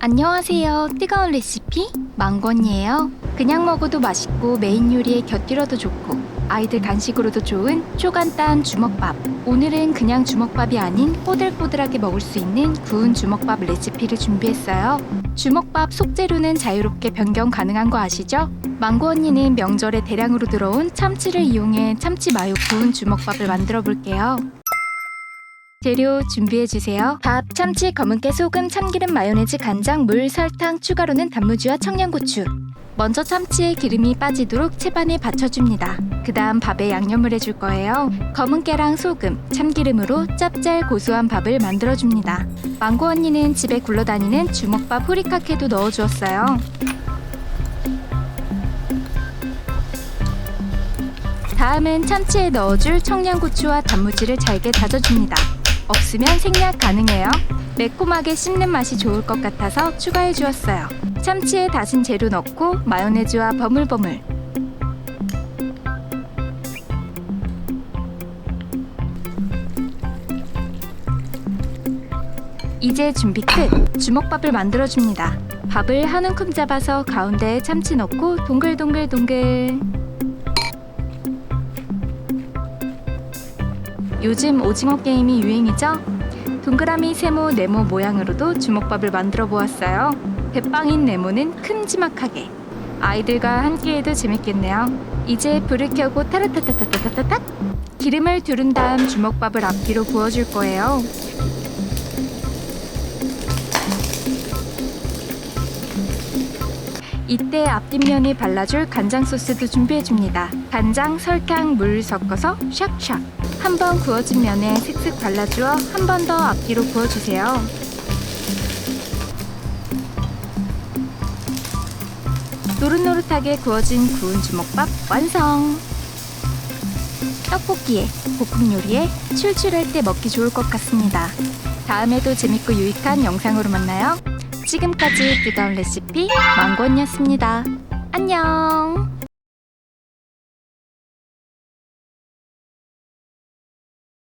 안녕하세요. 뜨거운 레시피 망건이에요. 그냥 먹어도 맛있고 메인 요리에 곁들여도 좋고 아이들 간식으로도 좋은 초간단 주먹밥. 오늘은 그냥 주먹밥이 아닌 꼬들꼬들하게 먹을 수 있는 구운 주먹밥 레시피를 준비했어요. 주먹밥 속재료는 자유롭게 변경 가능한 거 아시죠? 망고 언니는 명절에 대량으로 들어온 참치를 이용해 참치 마요 구운 주먹밥을 만들어 볼게요. 재료 준비해 주세요. 밥, 참치, 검은깨, 소금, 참기름, 마요네즈, 간장, 물, 설탕, 추가로는 단무지와 청양고추. 먼저 참치에 기름이 빠지도록 채반에 받쳐줍니다. 그 다음 밥에 양념을 해줄 거예요. 검은깨랑 소금, 참기름으로 짭짤 고소한 밥을 만들어줍니다. 망고 언니는 집에 굴러다니는 주먹밥 후리카케도 넣어주었어요. 다음은 참치에 넣어줄 청양고추와 단무지를 잘게 다져줍니다. 없으면 생략 가능해요. 매콤하게 씹는 맛이 좋을 것 같아서 추가해 주었어요. 참치에 다진 재료 넣고 마요네즈와 버물버물. 이제 준비 끝! 주먹밥을 만들어줍니다. 밥을 한 움큼 잡아서 가운데에 참치 넣고 동글동글동글. 요즘 오징어 게임이 유행이죠? 동그라미, 세모, 네모 모양으로도 주먹밥을 만들어 보았어요. 대빵인 네모는 큼지막하게. 아이들과 함께해도 재밌겠네요. 이제 불을 켜고 타르타타타타타탁 기름을 두른 다음 주먹밥을 앞뒤로 부어줄 거예요. 이때 앞뒷면에 발라줄 간장 소스도 준비해줍니다. 간장, 설탕, 물 섞어서 샥샥. 한번 구워진 면에 슥슥 발라주어 한 번 더 앞뒤로 구워주세요. 노릇노릇하게 구워진 구운 주먹밥 완성! 떡볶이에, 볶음 요리에 출출할 때 먹기 좋을 것 같습니다. 다음에도 재밌고 유익한 영상으로 만나요. 지금까지 뜨거운 레시피 망고언니였습니다. 안녕!